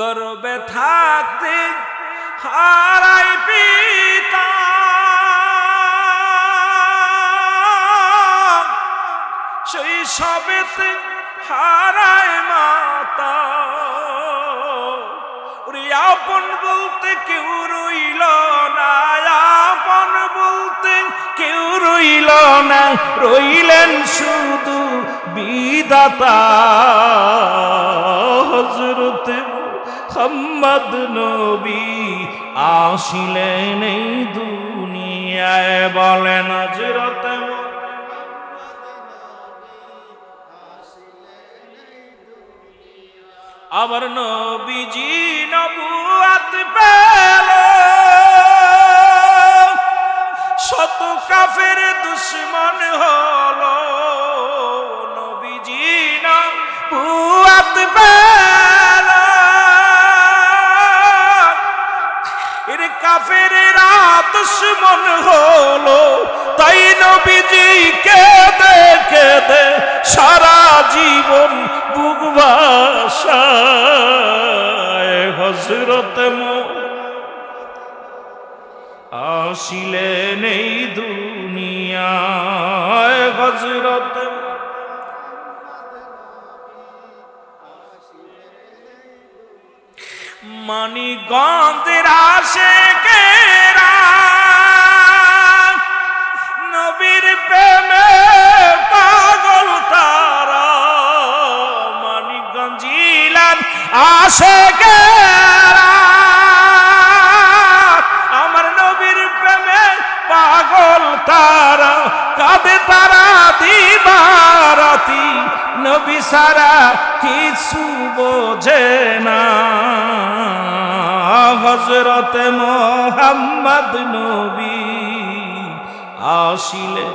গর্বে থাকতে হারাই পিতা। সেই সবেতে হারায় মাতা। আপন বলতে কেউ রইল না, আপন বলতে কেউ রইল না। রইলেন শুধু বিদাতা মোহাম্মদ নবী আসিলেন এই দুনিয়ায়। বলেন হজরতে আবার নবীজি নবুয়াত পেল। শত কাফের দুশ্মন হলো কাফেরেরা দুশ্মন হলো, তাই নবীজি কেঁদে কেঁদে সারা জীবন বুক ভাষায় হজরত মো আসিলেন এই দুনিয়ায় হজরত মানিগঞ্জের আসে মানিকগঞ্জ ইলান আসে আমার নবীর প্রেমে পাগল তারা, কাঁদে তারা দিবারাতি। নবী সারা কিছু বোঝে না। হজরত মোহাম্মদ নবী আসিলে